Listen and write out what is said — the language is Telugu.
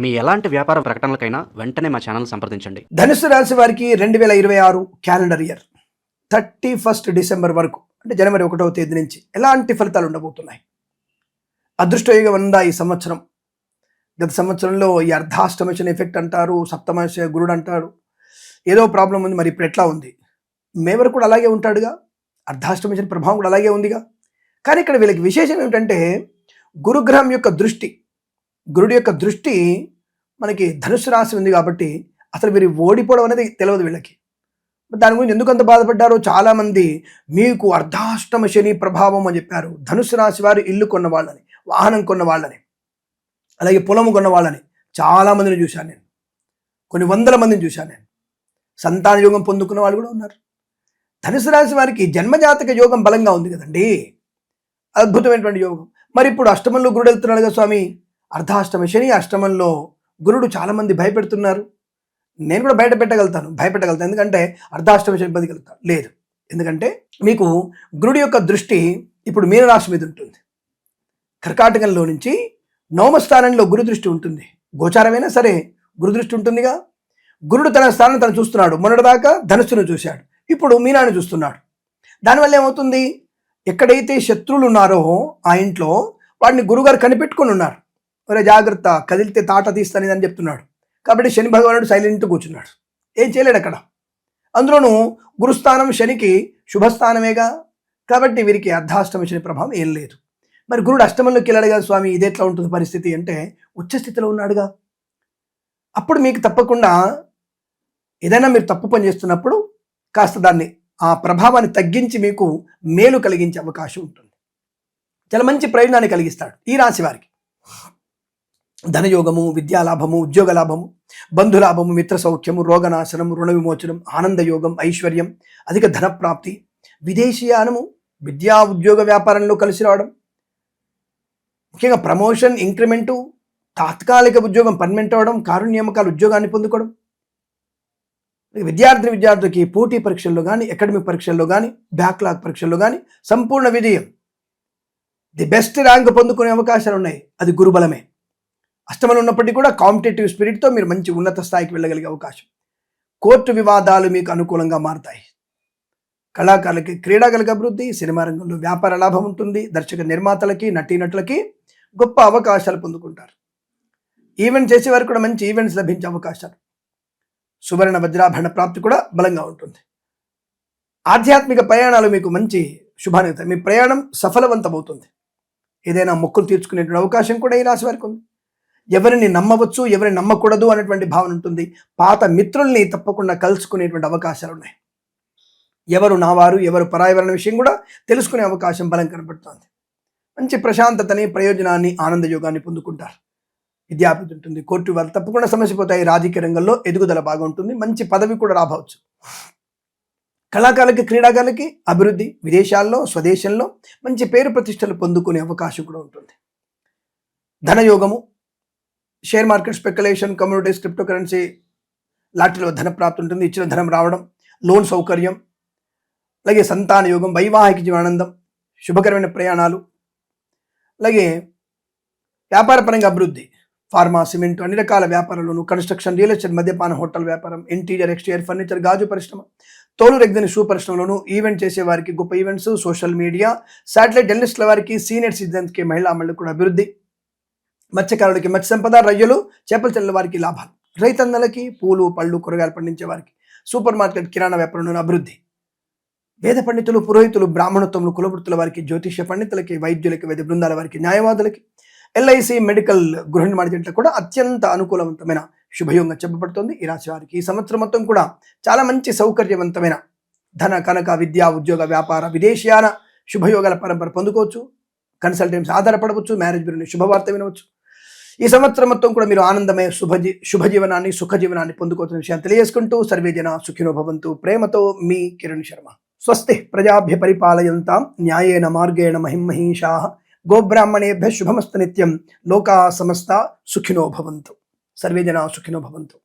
మీ ఎలాంటి వ్యాపార ప్రకటనలకైనా వెంటనే మా ఛానల్ సంప్రదించండి. ధనుసు రాశి వారికి రెండు వేల ఇరవై ఆరు calendar year. Thirty first December వరకు అంటే జనవరి ఒకటవ తేదీ నుంచి ఎలాంటి ఫలితాలు ఉండబోతున్నాయి? అదృష్టయోగం ఉందా ఈ సంవత్సరం? గత సంవత్సరంలో ఈ అర్ధాష్టమశని ఎఫెక్ట్ అంటారు సప్తమశ గురుడు అంటారు ఏదో ప్రాబ్లం ఉంది మరి ఇప్పుడు ఎట్లా ఉంది? మేవర్ కూడా అలాగే ఉంటాడుగా అర్ధాష్టమశని ప్రభావం కూడా అలాగే ఉందిగా. కానీ ఇక్కడ వీళ్ళకి విశేషం ఏమిటంటే గురుగ్రహం యొక్క దృష్టి గురుడి యొక్క దృష్టి మనకి ధనుసు రాశి ఉంది కాబట్టి అసలు వీరు ఓడిపోవడం అనేది తెలియదు వీళ్ళకి. దాని గురించి ఎందుకు అంత బాధపడ్డారో చాలామంది మీకు అర్ధాష్టమ శని ప్రభావం అని చెప్పారు. ధనుసు రాశి వారు ఇల్లు కొన్న వాళ్ళని వాహనం కొన్న వాళ్ళని అలాగే పొలము కొన్న వాళ్ళని చాలామందిని చూశాను నేను. కొన్ని వందల మందిని చూశాను నేను. సంతాన యోగం పొందుకున్న వాళ్ళు కూడా ఉన్నారు. ధనుసు రాశి వారికి జన్మజాతక యోగం బలంగా ఉంది కదండి. అద్భుతమైనటువంటి యోగం. మరి ఇప్పుడు అష్టమంలో గురుడు వెళ్తున్నాడు కదా స్వామి. అర్ధాష్టమ శని అష్టమంలో గురుడు చాలామంది భయపెడుతున్నారు. నేను కూడా బయట పెట్టగలుగుతాను భయపెట్టగలుగుతాను. ఎందుకంటే అర్ధాష్టమ శని బతికెళ్తాను లేదు. ఎందుకంటే మీకు గురుడు యొక్క దృష్టి ఇప్పుడు మీనరాశి మీద ఉంటుంది. కర్కాటకంలో నుంచి నవమ స్థానంలో గురు దృష్టి ఉంటుంది. గోచారమైనా సరే గురు దృష్టి ఉంటుందిగా. గురుడు తన స్థానం తను చూస్తున్నాడు. మొన్నటిదాకా ధనుస్సును చూశాడు. ఇప్పుడు మీనాన్ని చూస్తున్నాడు. దానివల్ల ఏమవుతుంది? ఎక్కడైతే శత్రువులు ఉన్నారో ఆ ఇంట్లో వాడిని గురుగారు కనిపెట్టుకొని ఉన్నారు. ఒరే జాగ్రత్త కదిలితే తాట తీస్తానని అని చెప్తున్నాడు. కాబట్టి శని భగవానుడు సైలెంట్ కూర్చున్నాడు. ఏం చేయలేడు అక్కడ. అందులోనూ గురుస్థానం శనికి శుభస్థానమేగా? కాబట్టి వీరికి అర్ధాష్టమ శని ప్రభావం ఏం లేదు. మరి గురుడు అష్టమంలోకి వెళ్ళాడు కదా స్వామి ఇది ఎట్లా ఉంటుంది పరిస్థితి అంటే ఉచ్చస్థితిలో ఉన్నాడుగా. అప్పుడు మీకు తప్పకుండా ఏదైనా మీరు తప్పు పని చేస్తున్నప్పుడు కాస్త దాన్ని ఆ ప్రభావాన్ని తగ్గించి మీకు మేలు కలిగించే అవకాశం ఉంటుంది. చాలా మంచి ప్రయోజనాన్ని కలిగిస్తాడు ఈ రాశి వారికి. ధనయోగము విద్యాలాభము ఉద్యోగ లాభము బంధులాభము మిత్ర సౌఖ్యము రోగనాశనం రుణ విమోచనం ఆనందయోగం ఐశ్వర్యం అధిక ధనప్రాప్తి విదేశీయానము విద్యా ఉద్యోగ వ్యాపారంలో కలిసి రావడం ముఖ్యంగా ప్రమోషన్ ఇంక్రిమెంటు తాత్కాలిక ఉద్యోగం పర్మనెంట్ అవ్వడం కారుణ్యమకాల ఉద్యోగాన్ని పొందుకోవడం విద్యార్థి విద్యార్థులకి పోటీ పరీక్షల్లో కానీ అకాడమిక్ పరీక్షల్లో కానీ బ్యాక్లాగ్ పరీక్షల్లో కానీ సంపూర్ణ విజయం ది బెస్ట్ ర్యాంక్ పొందుకునే అవకాశాలు ఉన్నాయి అది గురుబలమే. అష్టమంలో ఉన్నప్పటికీ కూడా కాంపిటేటివ్ స్పిరిట్తో మీరు మంచి ఉన్నత స్థాయికి వెళ్ళగలిగే అవకాశం. కోర్టు వివాదాలు మీకు అనుకూలంగా మారుతాయి. కళాకారులకి క్రీడాకారులకు అభివృద్ధి సినిమా రంగంలో వ్యాపార లాభం ఉంటుంది దర్శక నిర్మాతలకి నటీనటులకి గొప్ప అవకాశాలు పొందుకుంటారు. ఈవెంట్ చేసే వారికి కూడా మంచి ఈవెంట్స్ లభించే అవకాశాలు. సువర్ణ వజ్రాభరణ ప్రాప్తి కూడా బలంగా ఉంటుంది. ఆధ్యాత్మిక ప్రయాణాలు మీకు మంచి శుభాన్ని మీ ప్రయాణం సఫలవంతమవుతుంది. ఏదైనా మొక్కులు తీర్చుకునేటువంటి అవకాశం కూడా ఈ రాశి వారికి ఉంది. ఎవరిని నమ్మవచ్చు ఎవరిని నమ్మకూడదు అనేటువంటి భావన ఉంటుంది. పాత మిత్రుల్ని తప్పకుండా కలుసుకునేటువంటి అవకాశాలు ఉన్నాయి. ఎవరు నావారు ఎవరు పరాయవరణ విషయం కూడా తెలుసుకునే అవకాశం బలం కనబడుతుంది. మంచి ప్రశాంతతని ప్రయోజనాన్ని ఆనంద యోగాన్ని పొందుకుంటారు. విద్యాభివృద్ధి ఉంటుంది. కోర్టు వారు తప్పకుండా సమస్య పోతాయి. రాజకీయ రంగంలో ఎదుగుదల బాగుంటుంది. మంచి పదవి కూడా రాబవచ్చు. కళాకారులకి క్రీడాకారులకి అభివృద్ధి విదేశాల్లో స్వదేశంలో మంచి పేరు ప్రతిష్టలు పొందుకునే అవకాశం కూడా ఉంటుంది. ధనయోగము share market speculation communities crypto currency లాటరీలో ధన ప్రాప్తి ఉంటుంది. ఇచ్చిన ధనం రావడం లోన్ సౌకర్యం అలాగే సంతాన యోగం వైవాహిక జీవనానందం శుభకరమైన ప్రయాణాలు అలాగే వ్యాపారపరంగా అభివృద్ధి ఫార్మా సిమెంట్ అన్ని రకాల వ్యాపారాలను కన్స్ట్రక్షన్ రియల్ ఎస్టేట్ మద్యపాన హోటల్ వ్యాపారం ఇంటీరియర్ ఎక్స్టీరియర్ ఫర్నిచర్ గాజు పరిశ్రమ తోలు రెగ్దని షూ పరిశ్రమలోను ఈవెంట్ చేసే వారికి గొప్ప ఈవెంట్స్ సోషల్ మీడియా శాటిలైట్ జర్నలిస్టుల వారికి సీనియర్ సిటిజన్స్కి మహిళా మళ్ళీ కూడా అభివృద్ధి. మత్స్యకారులకి మత్స్య సంపద రొయ్యలు చేపలు చెల్లెల వారికి లాభాలు. రైతన్నలకి పూలు పళ్ళు కూరగాయలు పండించే వారికి సూపర్ మార్కెట్ కిరాణా వ్యాపారంలోని అభివృద్ధి. వేద పండితులు పురోహితులు బ్రాహ్మణత్వములు కులవృత్తుల వారికి జ్యోతిష్య పండితులకి వైద్యులకి వైద్య బృందాల వారికి న్యాయవాదులకి ఎల్ఐసి మెడికల్ గృహ నిర్మాణ కూడా అత్యంత అనుకూలవంతమైన శుభయోగంగా చెప్పబడుతుంది. ఈ రాశి వారికి ఈ సంవత్సరం మొత్తం కూడా చాలా మంచి సౌకర్యవంతమైన ధన కనక విద్యా ఉద్యోగ వ్యాపార విదేశీయాన శుభయోగాల పరంపర పొందుకోవచ్చు. కన్సల్టెన్సీ ఆధారపడవచ్చు. మ్యారేజ్ గురించి శుభవార్త వినవచ్చు. ఈ సంవత్సరం మొత్తం కూడా మీరు ఆనందమే శుభజీ శుభజీవనాన్ని సుఖజీవనాన్ని పొందుకోతున్న విషయాన్ని తెలియజేసుకుంటూ సర్వేజన సుఖినో భవంతు ప్రేమతో మీ కిరణ్ శర్మ. స్వస్తి ప్రజాభ్య పరిపాలయంతాం. న్యాయేన మార్గేణ మహిమహీషా. గోబ్రాహ్మణేభ్య శుభమస్తు నిత్యం. లోకా సమస్త సుఖినో భవంతు సర్వే సుఖినో భవంతు